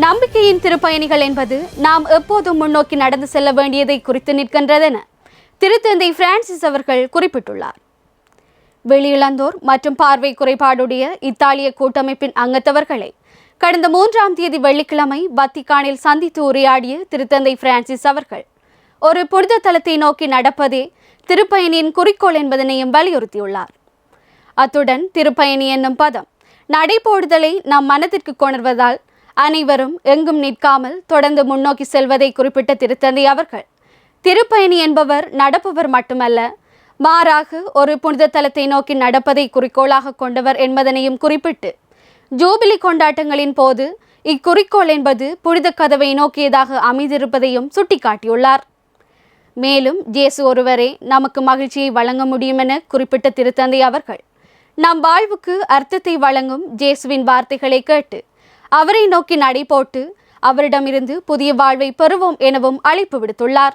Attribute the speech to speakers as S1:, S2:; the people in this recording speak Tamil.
S1: நம்பிக்கையின் திருப்பயணிகள் என்பது நாம் எப்போதும் முன்னோக்கி நடந்து செல்ல வேண்டியதை குறித்து நிற்கின்றதென திருத்தந்தை பிரான்சிஸ் அவர்கள் குறிப்பிட்டுள்ளார். வெளியிழந்தோர் மற்றும் பார்வை குறைபாடுடைய இத்தாலிய கூட்டமைப்பின் அங்கத்தவர்களை கடந்த மூன்றாம் தேதி வெள்ளிக்கிழமை வத்திக்கானில் சந்தித்து உரையாடிய திருத்தந்தை பிரான்சிஸ் அவர்கள் ஒரு புனித தலத்தை நோக்கி நடப்பதே திருப்பயணியின் குறிக்கோள் என்பதனையும் வலியுறுத்தியுள்ளார். அத்துடன் திருப்பயணி என்னும் பதம் நடைபோடுதலை நம் மனதிற்கு கொணர்வதால் அனைவரும் எங்கும் நிற்காமல் தொடர்ந்து முன்னோக்கி செல்வதை குறிப்பிட்ட திருத்தந்தை அவர்கள். திருப்பயணி என்பவர் நடப்பவர் மட்டுமல்ல மாறாக ஒரு புனித தலத்தை நோக்கி நடப்பதை குறிக்கோளாக கொண்டவர் என்பதனையும் குறிப்பிட்டு ஜூபிலி கொண்டாட்டங்களின் போது இக்குறிக்கோள் என்பது புனித கதவை நோக்கியதாக அமைந்திருப்பதையும் சுட்டிக்காட்டியுள்ளார். மேலும் ஜேசு ஒருவரே நமக்கு மகிழ்ச்சியை வழங்க முடியும் என குறிப்பிட்ட திருத்தந்தை அவர்கள் நம் வாழ்வுக்கு அர்த்தத்தை வழங்கும் ஜேசுவின் வார்த்தைகளை கேட்டு அவரை நோக்கி நடை போட்டு அவரிடமிருந்து புதிய வாழ்வை பெறுவோம் எனவும் அழைப்பு விடுத்துள்ளார்.